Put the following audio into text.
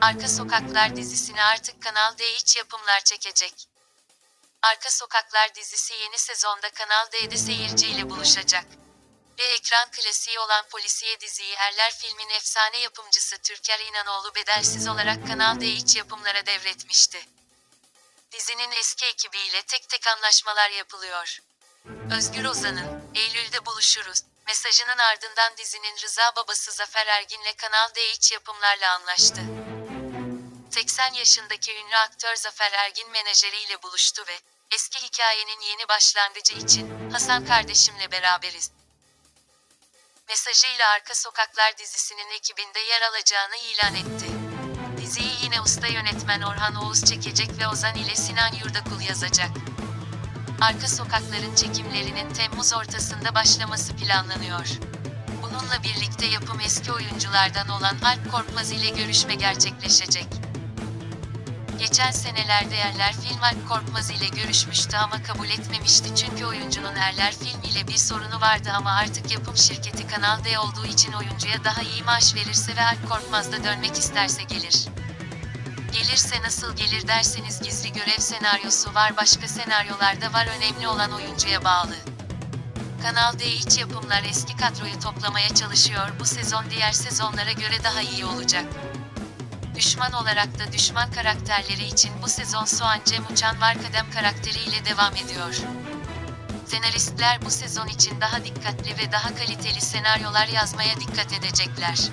Arka Sokaklar dizisini artık Kanal D iç yapımlar çekecek. Arka Sokaklar dizisi yeni sezonda Kanal D'de seyirciyle buluşacak. Ve ekran klasiği olan polisiye diziyi Erler filmin efsane yapımcısı Türker İnanoğlu bedelsiz olarak Kanal D iç yapımlara devretmişti. Dizinin eski ekibiyle tek tek anlaşmalar yapılıyor. Özgür Ozan'ın Eylül'de buluşuruz mesajının ardından dizinin Rıza babası Zafer Ergin'le Kanal D iç yapımlarla anlaştı. 80 yaşındaki ünlü aktör Zafer Ergin menajeriyle buluştu ve eski hikayenin yeni başlangıcı için Hasan kardeşimle beraberiz. Mesajıyla Arka Sokaklar dizisinin ekibinde yer alacağını ilan etti. Diziyi yine usta yönetmen Orhan Oğuz çekecek ve Ozan ile Sinan Yurdakul yazacak. Arka Sokakların çekimlerinin Temmuz ortasında başlaması planlanıyor. Bununla birlikte yapım eski oyunculardan olan Alp Korkmaz ile görüşme gerçekleşecek. Geçen senelerde Erler Film Alp Korkmaz ile görüşmüştü ama kabul etmemişti çünkü oyuncunun Erler Film ile bir sorunu vardı ama artık yapım şirketi Kanal D olduğu için oyuncuya daha iyi maaş verirse ve Alp Korkmaz da dönmek isterse gelir. Gelirse nasıl gelir derseniz gizli görev senaryosu var başka senaryolarda var önemli olan oyuncuya bağlı. Kanal D iç yapımlar eski kadroyu toplamaya çalışıyor bu sezon diğer sezonlara göre daha iyi olacak. Düşman olarak da düşman karakterleri için bu sezon Soğan Cem Uçan Varkadem karakteriyle devam ediyor. Senaristler bu sezon için daha dikkatli ve daha kaliteli senaryolar yazmaya dikkat edecekler.